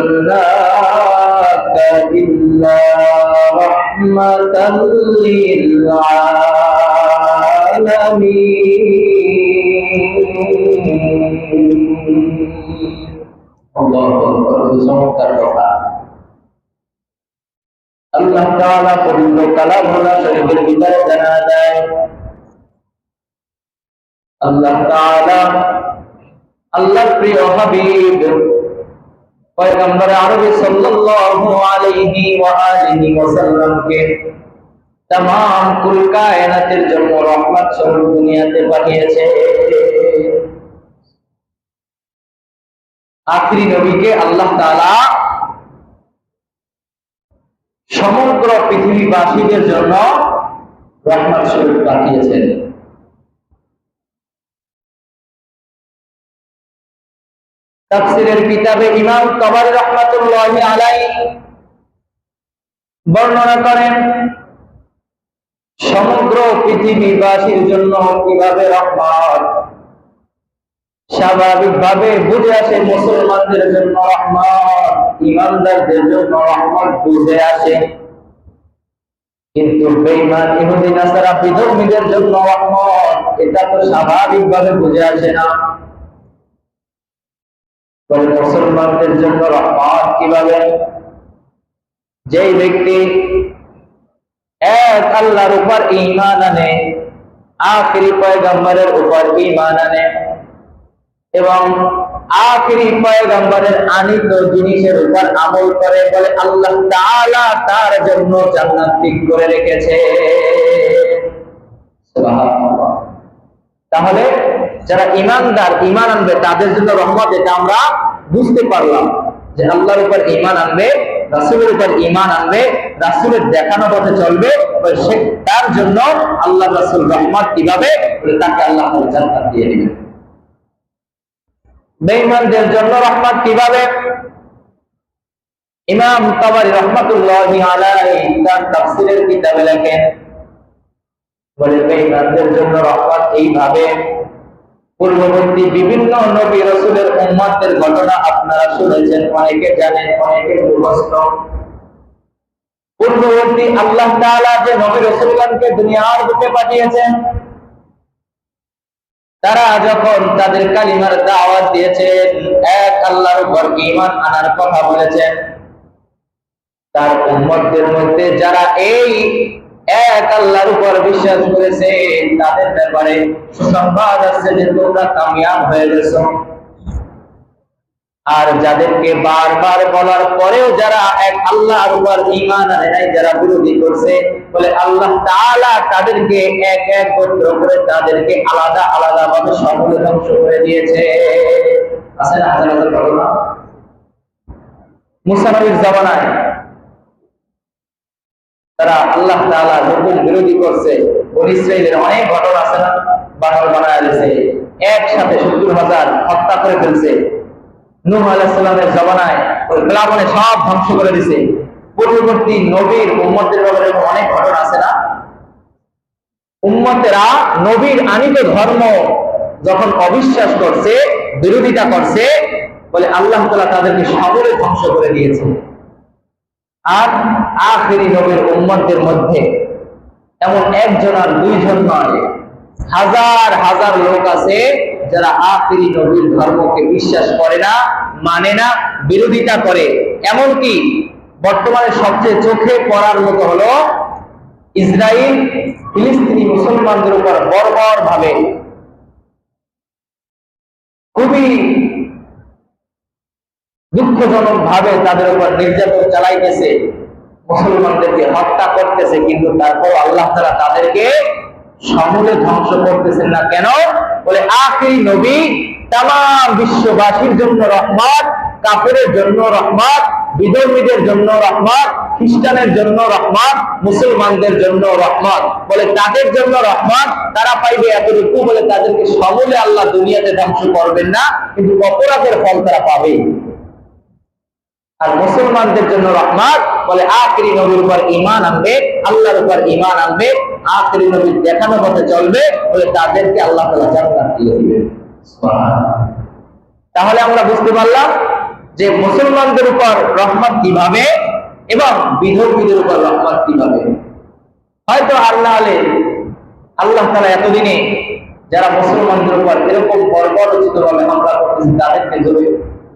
أرسلناك إلا رحمة للعالمين الله أكبر চমৎকার কথা আল্লাহ তাআলা পবিত্র কালামুল্লাহ শরীফের ভিতরে জানা যায় আল্লাহ তাআলা আল্লাহ প্রিয় হাবিব পয়গম্বর আরবি সাল্লাল্লাহু আলাইহি ওয়া আলিহি ওয়াসাল্লামকে तमाम কুল কায়নাতের জন্য রহমত স্বরূপ দুনিয়াতে পাঠিয়েছে আখরি নবীকে আল্লাহ তাআলা সমগ্র পৃথিবীবাসীদের জন্য রহমত স্বরূপ পাঠিয়েছেন তাফসিরের কিতাবে ইমাম তবারি রহমাতুল্লাহি আলাইহি বর্ণনা করেন, সমগ্র পৃথিবীবাসীর জন্য কীভাবে স্বাভাবিকভাবে বুঝে আসে মুসলমানদের জন্য রহমত, ইমানদারদের জন্য রহমত বুঝে আসে। কিন্তু বেঈমান ইহুদি, নাসারা, বিধর্মীদের জন্য রহমত, এটা তো স্বাভাবিকভাবে বুঝে আসে না। বলে মুসলমানদের জন্য রহমত কীভাবে? যেই ব্যক্তি এক আল্লাহর উপর ইমান আনে, আখিরি পয়গম্বরের উপর ঈমান আনে এবং আখিরি পয়গম্বরের আনিত জিনিসের উপর আমল করে বলে আল্লাহ তাআলা তার জন্য জান্নাত ঠিক করে রেখেছে। তাহলে যারা ইমানদার ইমান আনবে, তাদের জন্য রহমত, এটা আমরা বুঝতে পারলাম যে আল্লাহর উপর ইমান আনবে, রাসূলের উপর ইমান আনবে, রাসূলের দেখানো পথে চলবে সে, তার জন্য আল্লাহ রাসূল রহমত কীভাবে তাকে আল্লাহ জান্নাত দিয়ে দিবেন। বেঈমানদের জন্য রহমত কীভাবে? ইমাম তাবারি রহমাতুল্লাহি আলাইহি তার তাফসীরের কিতাবে লেখেন, বলে বেঈমানদের জন্য রহমত এইভাবে পূর্ববর্তী বিভিন্ন নবী রাসূলের উম্মতের ঘটনা আপনারা শুনেছেন, অনেকে জানেন, অনেকে মুখস্থ পূর্ববর্তী আল্লাহ তাআলা যে নবী রাসূলগণকে দুনিয়ার বুকে পাঠিয়েছেন, তারা যখন তাদের কালিমার দাওয়াত দিয়েছেন, এক আল্লাহর উপর ঈমান আনার কথা বলেছেন। তার উম্মতদের মধ্যে যারা এই এক আল্লাহর উপর বিশ্বাস করেছে তাদের ব্যাপারে সুসংবাদ যে তোমরা কামিয়াব হয়ে গেছো। আর যাদেরকে বারবার বলার পরেও যারা এক আল্লাহর ঈমান আনে নাই, যারা বিরোধী করছে, বলে আল্লাহ তাআলা তাদেরকে এক এক গোত্র করে তাদেরকে আলাদা আলাদা ভাবে সকলে ধ্বংস করে দিয়েছে। আছে না হাজার হাজার ঘটনা? মুসা জামানায় তারা আল্লাহ তাআলা হুকুম বিরোধী করছে। বনি অনেক ঘটনা আছে না? বানর বানায় দিয়েছে একসাথে সত্তর হাজার হত্যা করে ফেলছে। নূহ আলাইহিস জমানায় ওই প্লাবনে সব ধ্বংস করে দিয়েছে পূর্ববর্তী নবীর উম্মতের ব্যাপারে অনেক ঘটনা আছে না? উম্মতেরা নবীর আনিত ধর্ম যখন অবিশ্বাস করছে, বিরোধিতা করছে, বলে আল্লাহ তাআলা তাদেরকে সকলে ধ্বংস করে দিয়েছে। আর আখেরি নবীর উম্মতদের মধ্যে এমন একজন আর দুইজন নয়। হাজার হাজার লোক আছে যারা আখেরি নবীর ধর্মকে বিশ্বাস করে না মানে না, বিরোধিতা করে। এমনকি বর্তমানে সবচেয়ে চোখে পড়ার মতো হলো ইসরায়েল ফিলিস্তিনি মুসলমানদের উপর বর্বর ভাবে খুবই দুঃখজনক ভাবে তাদের উপর নির্যাতন চালাইতেছে, মুসলমানদেরকে হত্যা করতেছে, কিন্তু তারপর আল্লাহ তারা তাদেরকে সমূলে ধ্বংস করতেছেন না কেন? বলে আখেরি নবী তাম বিশ্ববাসীর জন্য রহমত কাপড়ের জন্য রহমত, বিধর্মীদের জন্য রহমত, খ্রিস্টানের জন্য রহমত, মুসলমানদের জন্য রহমত। বলে তাদের জন্য রহমত, তারা পাইবে এতটুকু বলে তাদেরকে সমূলে আল্লাহ দুনিয়াতে ধ্বংস করবেন না, কিন্তু অপরাধের ফল তারা পাবে আর মুসলমানদের জন্য রহমত, বলে আখরি নবীর উপর ইমান আনবে, আল্লাহর উপর ইমান আনবে, আখরি নবীর দেখানো পথে চলবে বলে তাদেরকে আল্লাহ তাআলা জান্নাত দিয়ে দিবে। তাহলে আমরা বুঝতে পারলাম যে মুসলমানদের উপর রহমত কীভাবে এবং বিধর্মীদের উপর রহমত কীভাবে। হয়তো আল্লাহ আলে আল্লাহ তারা এতদিনে যারা মুসলমানদের উপর এরকম বর্বরচিত ভাবে হামলা করতেছে তাদেরকে যদি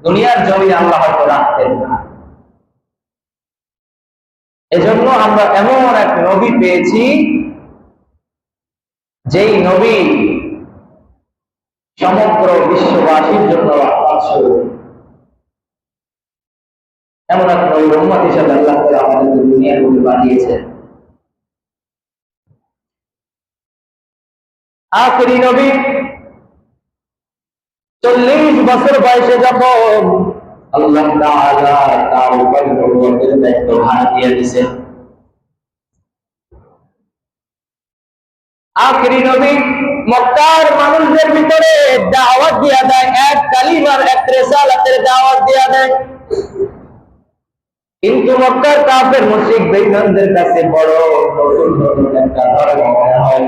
দুনিয়ার জমিনে আল্লাহ হয়তো রাখতেন না এজন্য আমরা এমন এক নবী পেয়েছি, যেই নবী সমগ্র বিশ্ববাসীর জন্য এমন এক নবী রহমত হিসাবে আল্লাহ তাআলা আমাদেরকে দুনিয়ার মধ্যে পাঠিয়েছেন। আখরি নবী চল্লিশ বছর বয়সে যখন আল্লাহ তাআলা তার উপর নবুয়তের দায়িত্ব ভার দিয়ে দিয়েছেন। আখরি নবী মক্কার মানুষদের ভিতরে দাওয়াত দিয়া দেয়, এক কালিমার এক রেসালাতের দাওয়াত দিয়া দেয়। কিন্তু মক্কার কাফের মুশরিক বেঈমানদের কাছে বড় নতুন নতুন একটা ধর্ম হয়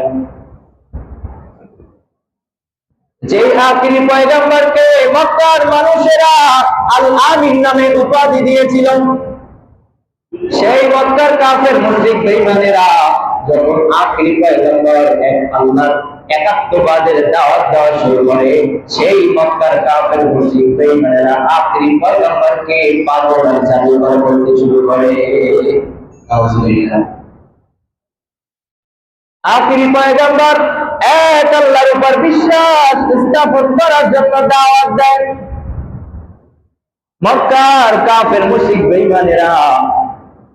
যে আখিরি পয়গম্বরকে মক্কার মানুষেরা আল আমিন নামে উপাধি দিয়েছিল সেই মক্কার কাফের মুশরিক বেঈমানেরা যখন আখিরি পয়গম্বর এক আল্লাহর একাত্মবাদের দাওয়াত দেওয়া শুরু করে, সেই মক্কার কাফের মুশরিক বেঈমানেরা আখিরি পয়গম্বরকে পাগল আর জাদুকর বলতে শুরু করে। আখিরি পয়গম্বর এক আল্লাহর উপর বিশ্বাস স্থাপন করার জন্য দাওয়াত দেয় মক্কার কাফের মুশরিক বেঈমানেরা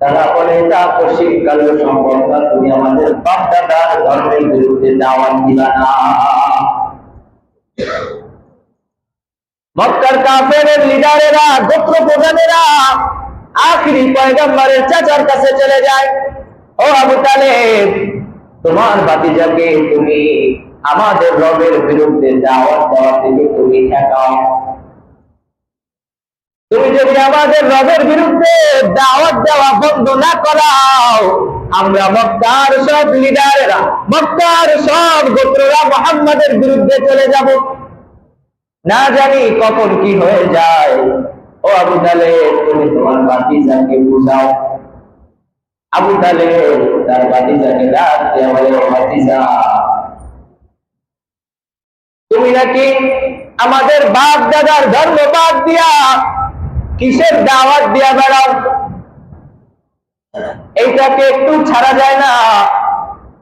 তারা বলে তা পশ্চিম কালের সম্পদ না, তুমি আমাদের বাপ দাদার ধর্মের বিরুদ্ধে দাওয়াত দিবা না। মক্কার কাফের লিডারেরা গোত্র প্রধানেরা আখিরি পয়গম্বরের চাচার কাছে চলে যায়। ও আবু তালেব তোমার বাতিজাকে তুমি আমাদের রবের বিরুদ্ধে দাওয়াত দেওয়া থেকে তুমি ঠেকাও তুমি যদি আমাদের রবের বিরুদ্ধে দাওয়াত দেওয়া বন্ধ না করাও, আমরা মক্কার সব লিডারেরা, মক্কার সব গোত্ররা মোহাম্মদের বিরুদ্ধে চলে যাব। না জানি কখন কি হয়ে যায়। ও আবু তালেব, তুমি তোমার বাতিজাকে বুঝাও। আবু তালেব, তার বাতিজাকে ডাক দিয়ে বলে তুমি নাকি আমাদের বাপ দাদার ধর্ম বাদ দিয়া কিসের দাওয়াত দিয়া বেড়াও? এইটাকে একটু ছাড়া যায় না।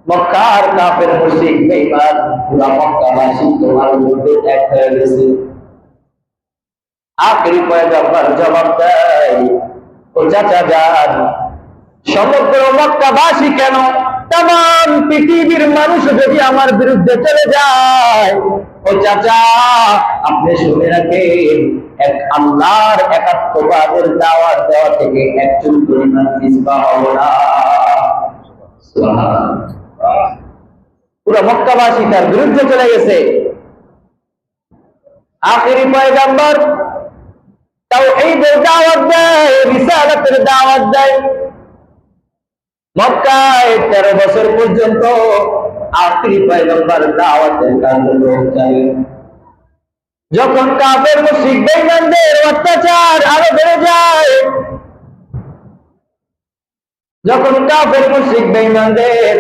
মক্কার কাফের মুশরিক বেঈমান পুরা মক্কাবাসী তোমার মধ্যে এক হয়ে গেছে। আখরি পয়গম্বর জবাব দেয়, ও চাচা যান সমগ্র মক্কাবাসী কেন? তাম পৃথিবীর মানুষ যদি আমার বিরুদ্ধে চলে যায়, ও চাচা, আপনি শুনে রাখেন, এক আল্লাহর একাত্মবাদের দাওয়াত দেওয়া থেকে একজন পরিমাণ পিছপা হব না। পুরো মক্কাবাসী তার বিরুদ্ধে চলে গেছে। আখেরি পয়গাম্বর তাও এই দাওয়াত দেয়, রিসালাতের দাওয়াত দেয়। মক্কায় তেরো বছর পর্যন্ত আখরি পয়গম্বর দাওয়াতের কার্যক্রম চালে যখন কাফের মুশরিক বেঈমানদের অত্যাচার আরও বেড়ে যায় যখন কাফের মুশরিক বেঈমানদের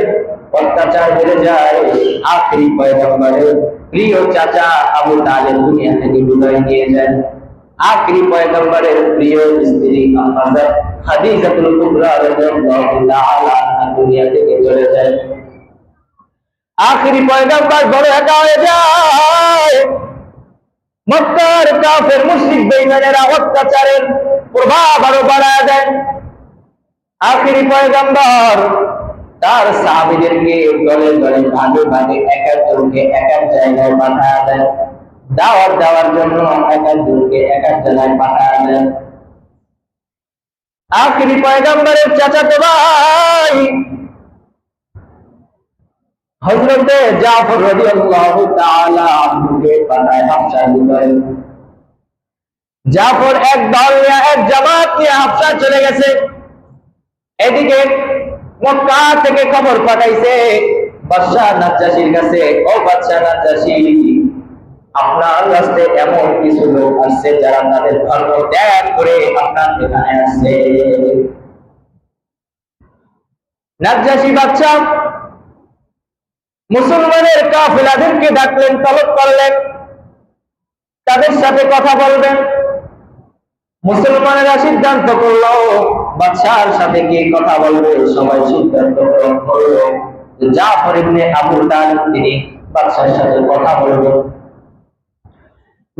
অত্যাচার বেড়ে যায় আখরি পয়গম্বরের প্রিয় চাচা আবু তালেব দুনিয়া থেকে বিদায় নিয়ে যায় আখরি পয়গম্বরের প্রিয় স্ত্রী হযরত খাদিজাতুল কুবরা রাদিয়াল্লাহু তাআলা দুনিয়া থেকে চলে যায়। আখরি পয়গম্বর বড় একা হয়ে যায়। মক্কার কাফের মুশরিক বেঈমানেরা অত্যাচারের প্রভাব আরও বাড়ায় দেয়। আখরি পয়গম্বর তার সাহাবীদেরকে দলে দলে ভাগে ভাগে এক একজনকে এক এক জায়গায় পাঠায় দেয়। দাওয়াত দেওয়ার জন্য এক একজনকে এক এক জায়গায় পাঠায় দেয়। আখরি পয়গম্বরের চাচাতো ভাই হযরতে জাফর রাদিয়াল্লাহু তাআলা আনহুকে পাঠায় হাফসার ভিতরে জাফর এক দল নিয়ে এক জামাত নিয়ে হাফসা চলে গেছে এদিকে মক্কা থেকে খবর পাঠাইছে বাদশাহ নাজ্জাশির কাছে ও বাদশাহ নাজ্জাশি আপনার রাস্তায় এমন কিছু লোক আসছে যারা তাদের ধর্ম ত্যাগ করে আপনার এখানে আসছে। নাজ্জাসী বাচ্চা মুসলমানের কাফেলাদেরকে ডাকলেন, তলব করলেন, তাদের সাথে কথা বলবেন। মুসলমানেরা সিদ্ধান্ত করল বাদশার সাথে গিয়ে কথা বলবে, সবাই সিদ্ধান্ত গ্রহণ করল। যে জাফর ইবনে আবু তিনি বাদশার সাথে কথা বলবেন।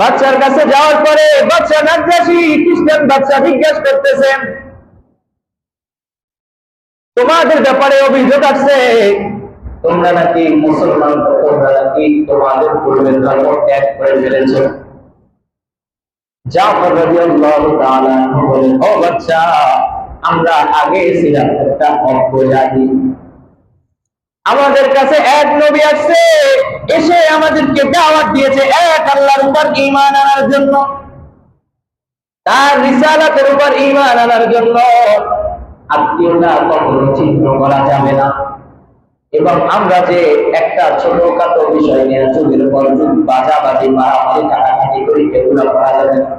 বাচ্চার কাছে যাওয়ার পরে বাচ্চা নাজ্জাসী খ্রিস্টান বাচ্চা জিজ্ঞেস করতেছেন, তোমাদের ব্যাপারে অভিযোগ আছে? তোমরা নাকি মুসলমান তোমরা নাকি তোমাদের পূর্বের ধর্ম ত্যাগ করে ফেলেছ? তাআলা বলেন, ও বাচ্চা, আমরা আগে ছিলাম একটা অজ্ঞজাতি আমাদের কাছে এক নবী আসছে, এসে আমাদেরকে দাওয়াত দিয়েছে এক আল্লাহর উপর ঈমান আনার জন্য। তার রিসালাতের উপর ঈমান আনার জন্য। আত্মীয়তা কখনো চিহ্ন করা যাবে না। এবং আমরা যে একটা ছোটখাটো বিষয় নিয়ে যুগের পর যুগ বাজাবাজি, মারামারি, কাটাকাটি করি, এগুলো করা যাবে না।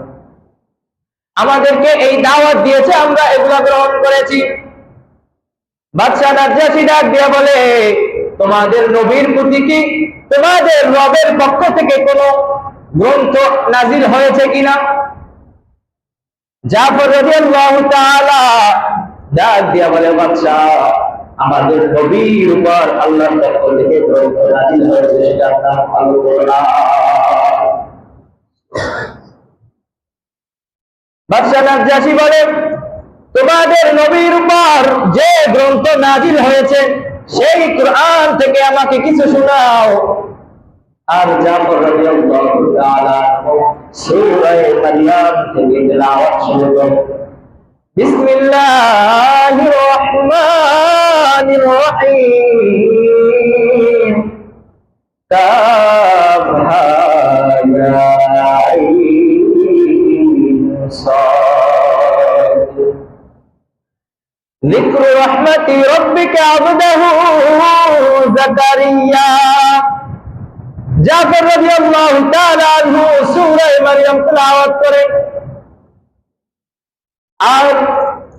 আমাদেরকে এই দাওয়াত দিয়েছে, আমরা এগুলো গ্রহণ করেছি। বাচ্চা নাজ্জাসী ডাক দিয়া বলে, তোমাদের নবীর প্রতি কি তোমাদের রবের পক্ষ থেকে কোনো গ্রন্থ নাজিল হয়েছে কিনা? জাফর রাদিয়াল্লাহু তাআলা ডাক দিয়া বলে বাচ্চা আমাদের নবীর উপর আল্লাহর পক্ষ থেকে গ্রন্থ হয়েছে, সেটা ভালো করো না। বাদশা নাজ্জাসী বলে তোমাদের নবীর উপর যে গ্রন্থ নাজিল হয়েছে, সেই কোরআন থেকে আমাকে কিছু শোনাও। আর জাফর রাদিয়াল্লাহু তাআলা সূরা মারইয়াম থেকে তেলাওয়াত শুরু করে। বিসমিল্লাহির রহমানির রহিম। ذكر رحمة ربك عبده زكريا জাফর রাদিয়াল্লাহু তাআলা আনহু সূরা মারইয়াম তেলাওয়াত করে আর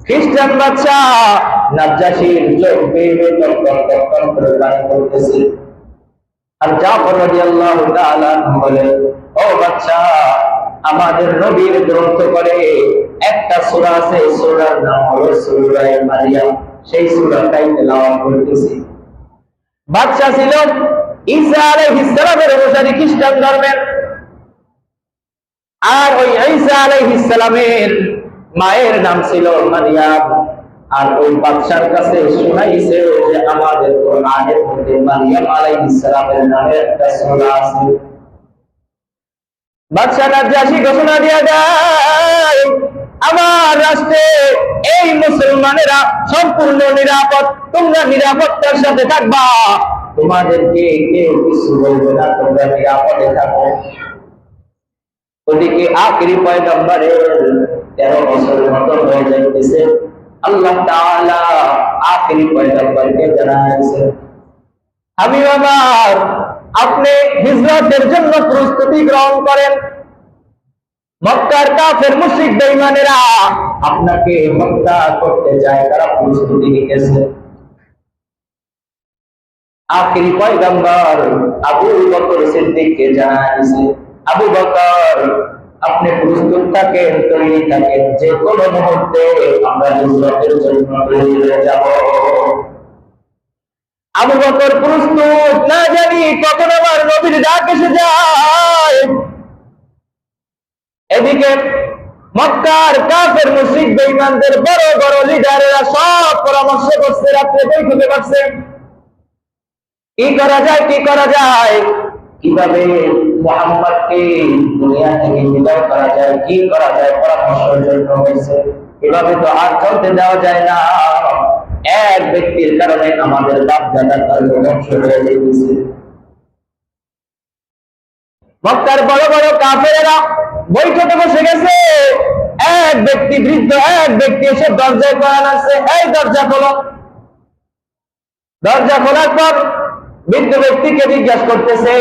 খ্রিস্টান বাচ্চা নাজ্জাশীর চোখ বেয়ে বেয়ে টকটক টকটক করে পানি পড়তেছে আর জাফর রাদিয়াল্লাহু তাআলা আনহু বলে ও বাচ্চা আমাদের নবীর গ্রন্থ করে। একটা সূরা আছে, সূরার নাম হলো সূরা মারিয়াম। সেই সূরাটাই তেলাওয়াত করতেছি। বাচ্চা ছিল ঈসা আলাইহিস সালামের অনুসারী, খ্রিস্টান ধর্মের। আর ওই ঈসা আলাইহিস সালামের মায়ের নাম ছিল মারিয়াম। আর ওই বাদশার কাছে শুনাইছে যে আমাদের কোরআনের মধ্যে মারিয়াম আলাইহিস সালামের নামে একটা সূরা আছে। ঘোষণা দিয়া দেয়, আমার রাষ্ট্রে এই মুসলমানেরা সম্পূর্ণ নিরাপদ, তোমরা নিরাপত্তার সাথে থাকবা। তোমাদেরকে কেউ কিছু বলবে না, তোমরা নিরাপদে থাকো। ওদিকে তেরো বছর হয়ে যাইতেছে। আল্লাহ জানাইছে, আমি আমার আপনি হিজরতের জন্য প্রস্তুতি গ্রহণ করেন মক্কার কাফের মুশরিক বেঈমানেরা আপনাকে হত্যা করতে চায় তারা প্রস্তুতি নিতেছে আখেরি পয়গম্বর আবু বকর সিদ্দিককে জানাইছে আবু বকর আপনি প্রস্তুত থাকেন তৈরি থাকেন যে কোনো মুহূর্তে আমরা হিজরতের জন্য তৈরি হয়ে যাব আবু বকর প্রস্তুত, না জানি কখন আমার নবীর ডাক এসে যায়। এদিকে মক্কার কাফের মুশরিক বেঈমানদের বড় বড় লিডারেরা সব পরামর্শ করছে, রাত্রে বৈঠকে বসছে। কি করা যায়, কি করা যায়? কীভাবে মোহাম্মদকে দুনিয়া থেকে বিদায় করা যায়, কি করা যায়, পরামর্শের জন্য হয়েছে। এভাবে তো আর চলতে দেওয়া যায় না। এক ব্যক্তির কারণে আমাদের বাপ দাদার কারণে ধ্বংস হয়ে যেতেছে মক্কার বড় বড় কাফেরেরা বৈঠকে বসে গেছে। এক ব্যক্তি বৃদ্ধ, এক ব্যক্তি এসে দরজায় করান আছে এই দরজা খোলো। দরজা খোলার পর বৃদ্ধ ব্যক্তিকে জিজ্ঞাসা করতেছে,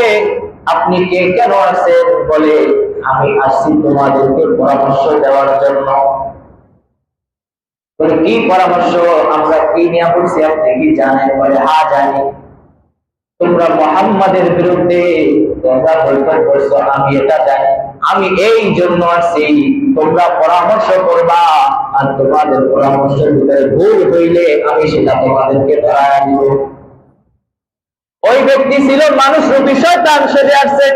আপনি কে? কেন আসেন বলে, আমি আসছি তোমাদেরকে পরামর্শ দেওয়ার জন্য। বলে, কি পরামর্শ? আমরা কি নিয়ে বলছি আপনি কি জানেন? বলে হ্যাঁ জানি। তোমরা মোহাম্মদের বিরুদ্ধে তোমরা বৈঠক করছ, আমি এটা জানি। আমি এই জন্য আসছি, তোমরা পরামর্শ করবা আর তোমাদের পরামর্শের ভিতরে ভুল হইলে আমি সেটা তোমাদেরকে ধরায় দিব। ওই ব্যক্তি ছিল মানুষ রূপী শয়তান সেজে আসছে।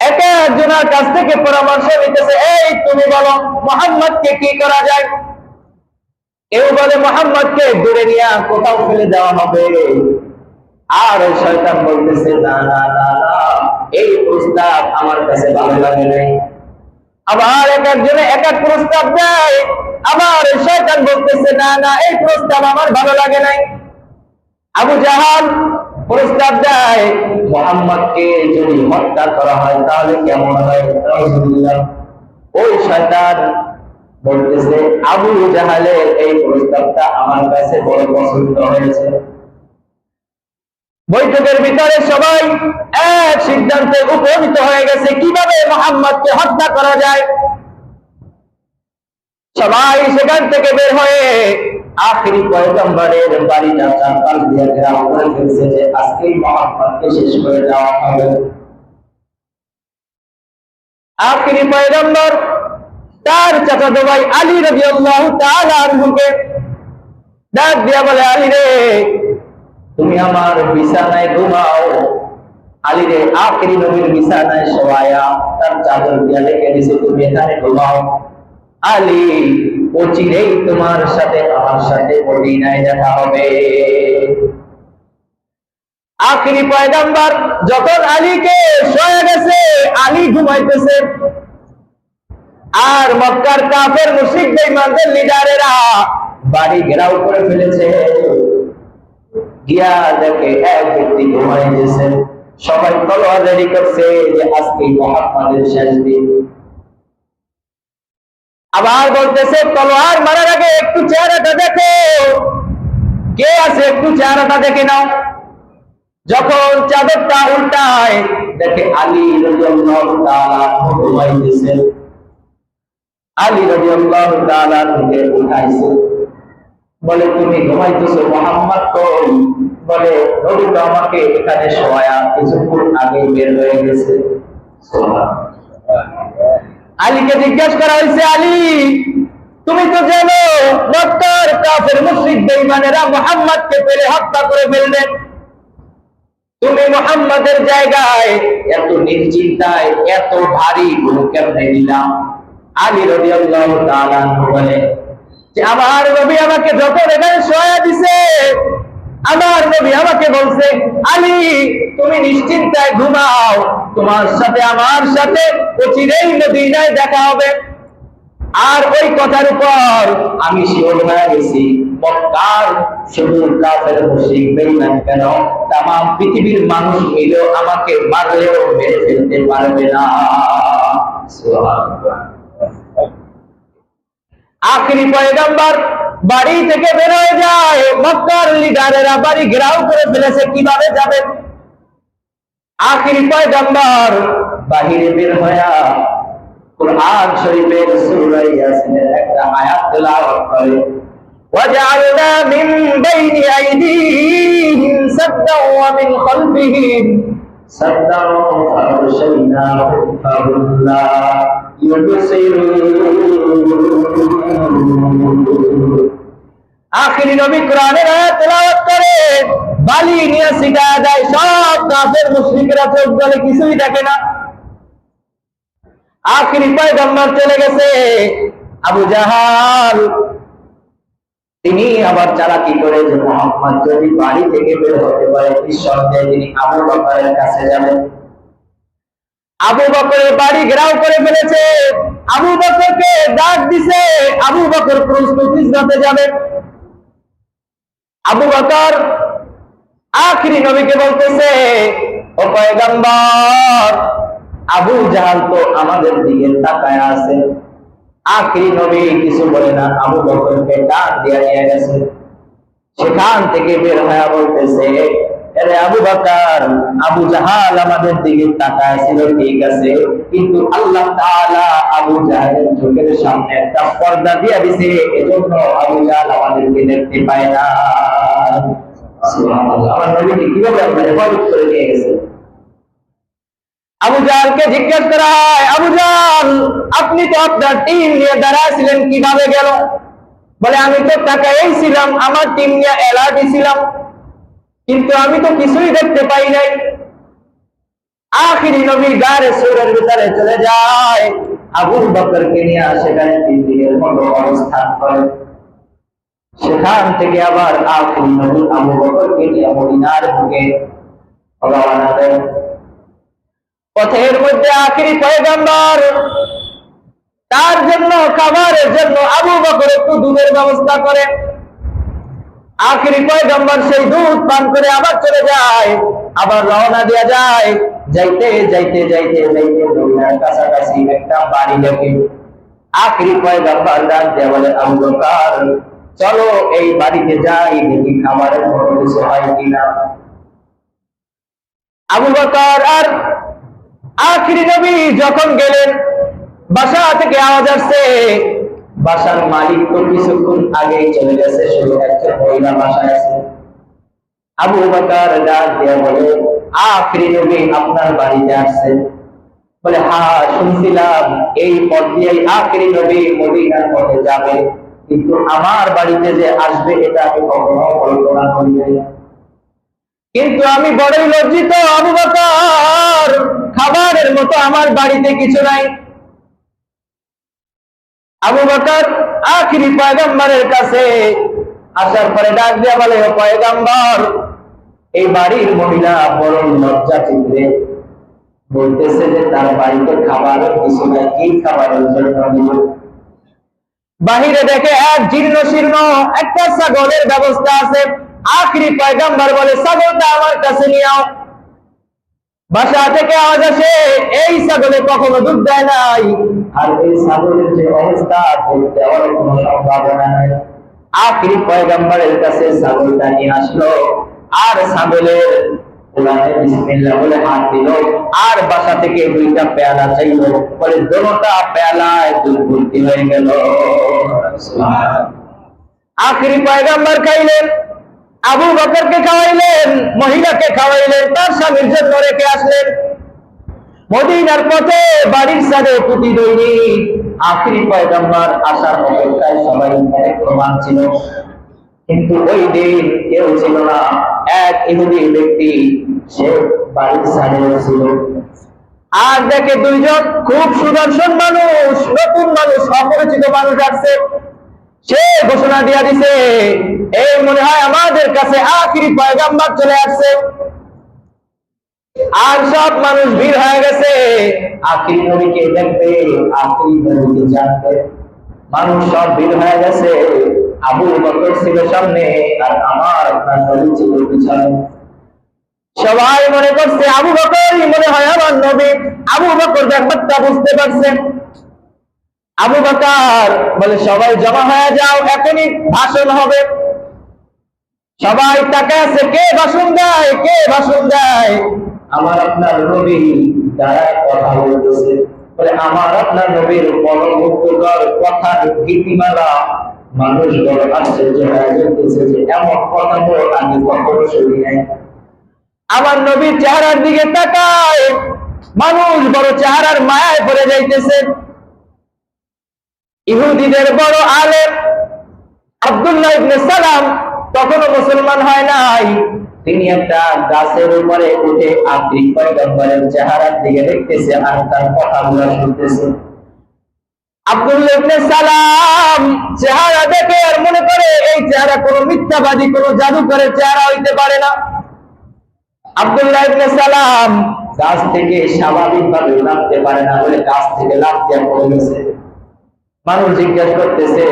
একে একজনের কাছ থেকে পরামর্শ নিতেছে, এই তুমি বলো, মোহাম্মদকে কি করা যায়? কেউ বলে মোহাম্মদকে, দূরে নিয়ে কোথাও ফেলে দেওয়া হবে। আর ওই শয়তান বলতেছে, না না না না, এই প্রস্তাব আমার কাছে ভালো লাগে নাই। আবার এক একজনে এক এক প্রস্তাব দেয়। আবার ওই শয়তান বলতেছে, না না, এই প্রস্তাব আমার ভালো লাগে নাই। আবু জাহাল প্রস্তাব দেয়, মোহাম্মদকে যদি হত্যা করা হয়, তাহলে কেমন হয়? ওই শয়তান বলতেছে, আবু জাহালের এই প্রস্তাবটা আমার কাছে বড় পছন্দ হয়েছে। বৈঠকের ভিতরে সবাই এক সিদ্ধান্তে উপনীত হয়ে গেছে, কীভাবে মোহাম্মদকে হত্যা করা যায়? সবাই সেখান থেকে বের হয়ে আখরি পয়গম্বরের বাড়িটা চারপাশ দিয়ে ঘেরাও করে ফেলছে যে আজকেই মোহাম্মদকে শেষ করে দেওয়া হবে। আখরি পয়গম্বর তার চাচাতো ভাই আলী তাআলা আনহুকে ডাক দিয়া বলে, আলী রে, তুমি আমার বিছানায় ঘুমাও। আলী রে নবীর বিছানায় তার চাদর দিয়া দিছে, তুমি এখানে ঘুমাও। আলী ও চিরেই তোমার সাথে আমার সাথে মদিনায় দেখা হবে। আখরি পয়গাম্বার, যখন আলীকে শোয়া গেছে, আলী ঘুমাইতেছে। আর মক্কার কাফের মুশরিক বেঈমানদের লিডারেরা বাড়ি ঘেরাও করে ফেলেছে। গিয়া দেখে এক ব্যক্তি ঘুমাই গেছে। সবাই তলোয়ার করছে যে আজকে মোহাম্মদের শেষ দিন। আবার বলতেছে, তলোয়ার মারার আগে একটু চেহারাটা দেখো। কে আছে একটু চেহারাটা দেখে নাও। যখন চাদরটা উল্টায়, দেখে আলী তাআলা ঘুমাইতেছে। আলী রাদিয়াল্লাহু থেকে উঠাইছে। বলে, তুমি ঘুমাইতেছো মোহাম্মদ কই? বলে, নবী তো আমাকে এখানে শোয়া কিছুক্ষণ আগে বের হয়ে গেছে। আলীকে জিজ্ঞাসা করা হয়েছে, আলী, তুমি তো জানো, মক্কার কাফের মুশরিক বেঈমানেরা মুহাম্মদকে পেলে হত্যা করে ফেলবে। তুমি মুহাম্মাদের জায়গায় এত নিশ্চিন্তায় এত ভারী গুলো কেমনে দিলাম আলী আনহু বলে যে আমার আমাকে যখন এখানে দিছে, আমার নবী আমাকে বলছে, আলী, তুমি নিশ্চিন্তায় ঘুমাও, তোমার সাথে আমার সাথে অচিরেই মদিনায় দেখা হবে। আর ওই কথার উপর আমি শিওর হয়ে গেছি, মক্কার শুধু কাফের, মুশরিক কেন? তাম পৃথিবীর মানুষ মিলেও আমাকে মারলেও মেরে ফেলতে পারবে না। সুবহানাল্লাহ। আখরি পয়গম্বর বাড়ি থেকে বের হয়ে যায় মক্কার লিডারেরা বাড়ি ঘেরাও করে ফেলেছে কিভাবে যাবে আখরি পয়গম্বর বাহিরে বের হয়ে কুরআন শরীফের সূরা ইয়াসিনের একটা আয়াত তেলাওয়াত করে وجعلنا من بين أيديهم سدا ومن خلفهم سدا فأغشيناهم فهم لا يبصرون আখিরি নবী কোরআনের আয়াত তেলাওয়াত করে, বালি নিয়ে সিটা দেয়, সব কাফের মুশরিকরা চোখ বলে কিছুই দেখে না। আখিরি পয়গম্বর চলে গেছে, আবু জাহাল। তিনি আবার চালাকি করে যে মোহাম্মদ যদি বাড়ি থেকে বের হতে পারে, নিঃসন্দেহে তিনি আবু বকরের কাছে যাবেন। আবু বকরের বাড়ি ঘেরাও করে ফেলেছে। আবু বকরকে ডাক দিছে, আবু বকর প্রস্তুতি হিজরতে যাবে। আবু বকর আখরি নবীকে বলতেছে, ও পয়গম্বর, আবু জাহাল তো আমাদের দিকে তাকায় আছে। আখরি নবী কিছু বলে না, আবু বকরকে ডাক দিয়ে গেছে। সেখান থেকে বের হয়ে বলতেছে আরে আবু বকর, আবু জাহাল আমাদের দিকে তাকায় ছিল ঠিক আছে, কিন্তু আল্লাহ তাআলা আবু জাহেলের চোখের সামনে একটা পর্দা দিয়ে দিছে, এজন্য আবু জাহাল আমাদেরকে দেখতে পায় না। আপনি তো টিম নিয়ে দাঁড়াছিলেন কীভাবে গেল? বলে, আমি তো তাকাই ছিলাম আমার টিম নিয়ে অ্যালার্ট ছিলাম। কিন্তু আমি তো কিছুই দেখতে পাই নাই। আখিরি নবী গারে সুরের ভিতরে চলে যায়। আবু বকরকে নিয়ে সেখানে তিন দিনের মতো অবস্থান করে। সেখান থেকে আবার আখিরি নবী আবু বকরকে নিয়ে মদিনার বুকে রওনা দেয়। পথের মধ্যে আখিরি পয়গম্বর, তার জন্য খাবারের জন্য আবু বকর একটু দুধের ব্যবস্থা করে। আখিরি পয়গম্বর সেই দুধ পান করে আবার চলে যায়, আবার রওনা দেওয়া যায়। যাইতে যাইতে যাইতে যাইতে কাছাকাছি একটা বাড়ি দেখে। আখিরি পয়গম্বর ডাক দিয়ে বলে বকর চলো এই বাড়িতে যাই, দেখি খাবারের কোনো কিছু হয় কিনা। আবু বকর আর আখিরি নবী যখন গেলেন, বাসা থেকে আওয়াজ আসছে বাসার মালিক তো কিছুক্ষণ আগেই চলে গেছে শুধু একজন মহিলা বাসায় আছে। আবু বাকার ডাক দিয়ে বলে, আখিরি নবী আপনার বাড়িতে আসছে বলে হ্যাঁ শুনছিলাম। এই পথ দিয়ে আখিরি নবী মদিনার পথে যাবে। কিন্তু আমার বাড়িতে যে আসবে, এটা আমি কখনো কল্পনা করি নাই। কিন্তু আমি বড়ই লজ্জিত, আবু বকর। খাবারের মতো আমার বাড়িতে কিছু নাই। আবু বকর আখিরি পয়গম্বরের কাছে আসার পরে ডাক দিয়া বলে, "ও পয়গম্বর, এই বাড়ির মহিলা বড় লজ্জা চিত্রে বলতেছে যে তার বাড়িতে খাবারের কিছু নাই, কি খাবারের জন্য বাহিরে দেখে এক জীর্ণ শীর্ণ, একটা ছাগলের ব্যবস্থা আছে। আখরি পয়গাম্বার বলে, ছাগলটা আমার কাছে নিয়ে আও। বাসা থেকে আওয়াজ আসে, এই ছাগলে কখনো দুধ দেয় নাই? আর এই ছাগলের যে অবস্থা দেওয়ার কোনো সম্ভাবনা নাই। আখরি পয়গাম্বারের কাছে ছাগলটা নিয়ে আসলো। আর বিসমিল্লাহ বলে আর বাসা থেকে দুইটা হয়ে আখরি খাইলেন খাওয়াইলেন, মহিলাকে খাওয়াইলেন, তার স্বামীর জন্য রেখে আসলেন। মদিনার পথে বাড়ির সাথে প্রতি দৈনিক আখরি পয়গাম্বার আসার অপেক্ষায় সবাই প্রমাণ ছিল। কিন্তু ওই দিন কেউ ছিল না। এক ইহুদি ব্যক্তি, সে বাড়ির সাথে ছিল। আর দেখে দুইজন খুব সুদর্শন মানুষ, নতুন মানুষ, অপরিচিত মানুষ আসছে। সে ঘোষণা দিয়া দিছে, এই মনে হয় আমাদের কাছে আখিরি পয়গাম্বার চলে আসছে। আর সব মানুষ ভিড় হয়ে গেছে। আখিরি নবীকে দেখবে আখিরি নবীকে জানবে। মানুষ সব ভিড় হয়ে গেছে। আবু বকর ছিল সামনে, আর আমার আপনার নবী ছিল পিছনে। সবাই মনে করছে, আবু বকরই মনে হয় আমার নবী। আবু বকর ব্যাপারটা বুঝতে পারছেন আবু বকর বলে, সবাই জমা হয়ে যাও, এখনই ভাষণ হবে। সবাই তাকে আছে, কে ভাষণ দেয়? কে ভাষণ দেয়? আমার আপনার নবী দ্বারা কথা বলতেছে। বলে, আমার আপনার নবীর কথার গীতিমালা মানুষ বড় আশ্চর্য হয়ে যেতেছে যে, এমন কথা তো আমি কখনো শুনি নাই। আমার নবীর চেহারার দিকে তাকায়, মানুষ বড় চেহারার মায়ায় পড়ে যাইতেছে। ইহুদিদের বড় আলেম আব্দুল্লাহ ইবনে সালাম তখনও মুসলমান হয় নাই। তিনি একটা গাছের উপরে উঠে আফ্রিক পয়গম্বরের চেহারার দিকে দেখতেছে আর তার কথাগুলো শুনতেছে। ইবনে সালাম চেহারা দেখে আর মনে করে এই চেহারা কোনো মিথ্যাবাদী, কোনো জাদুকরের চেহারা হইতে পারে না। আব্দুল্লাহ ইবনে সালাম গাছ থেকে স্বাভাবিকভাবে নামতে পারে না বলে গাছ থেকে লাফ দিয়ে পড়ে গেছে। মানুষ জিজ্ঞাসা করতেছে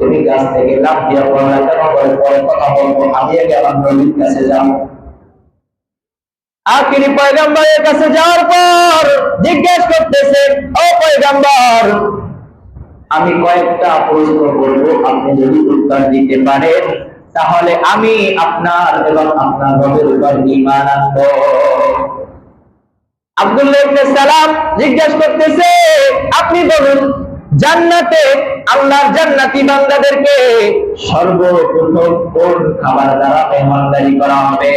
তুমি গাছ থেকে লাভ দিয়া পড়া কেন করে পরে কথা বলব। আমি নবীর কাছে আখিরি পয়গাম্বরের কাছে যাওয়ার পর জিজ্ঞেস করতেছে, ও পয়গাম্বর, আমি কয়েকটা প্রশ্ন করব, আপনি যদি উত্তর দিতে পারেন, তাহলে আমি আপনার এবং আপনার রবের উপর ঈমান আনব। আব্দুল্লাহ সালাম জিজ্ঞাসা করতেছে, আপনি বলুন জান্নাতে, আল্লাহর জান্নাতি বান্দাদেরকে সর্বপ্রথম কোন খাবার দ্বারা মেহমানদারি করা হবে?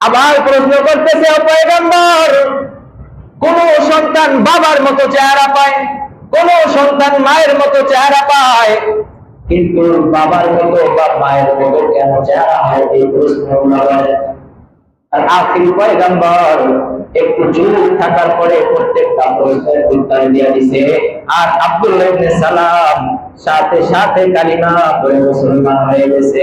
আবার প্রশ্ন করতেছে পয়গম্বর, কোন সন্তান বাবার মতো চেহারা পায়, কোন সন্তান মায়ের মতো চেহারা পায়? কিন্তু বাবার মতো বা মায়ের মতো কেন চেহারা হয় এই প্রশ্ন আর আখির পয়গম্বর একটু চুপ থাকার পরে প্রত্যেকটা পয়সায় উত্তর দিয়ে দিছে। আর আব্দুল্লাহ ইবনে সালাম সাথে সাথে কালিমা পড়ে মুসলমান হয়ে গেছে।